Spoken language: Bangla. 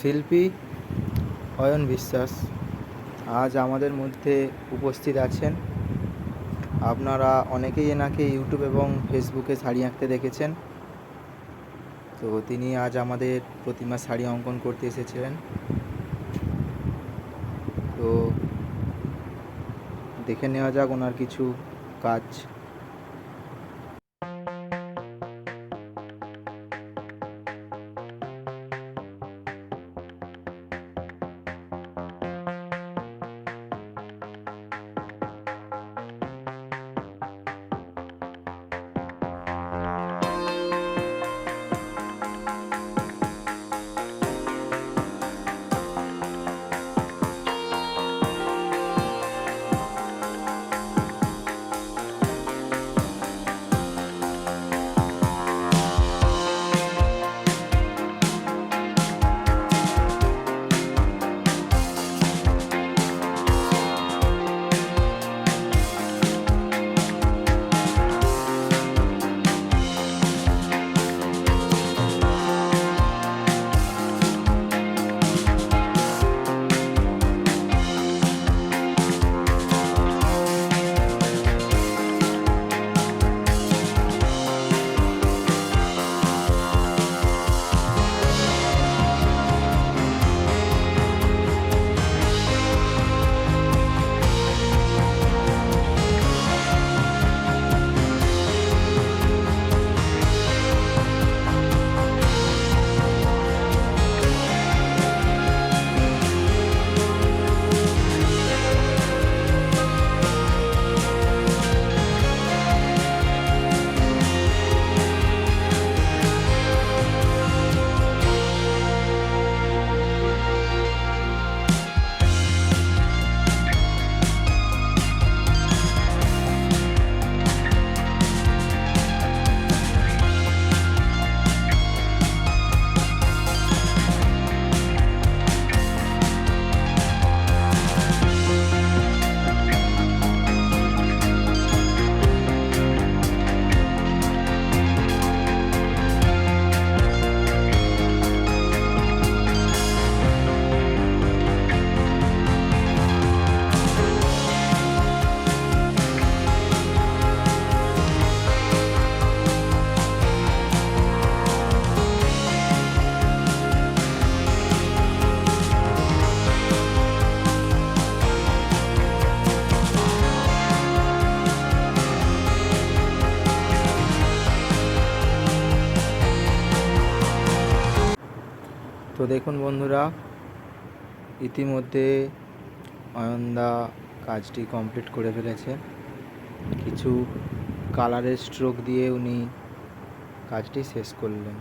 শিল্পী অয়ন বিশ্বাস আজ আমাদের মধ্যে উপস্থিত আছেন। আপনারা অনেকেই এনাকে ইউটিউব এবং ফেসবুকে শাড়ি আঁকতে দেখেছেন। তো তিনি আজ আমাদের প্রতিমা শাড়ি অঙ্কন করতে এসেছিলেন। তো দেখে নেওয়া যাক ওনার কিছু কাজ। তো দেখুন বন্ধুরা, ইতিমধ্যে অয়নদা কাজটি কমপ্লিট করে ফেলেছে। কিছু কালারের স্ট্রোক দিয়ে উনি কাজটি শেষ করলেন।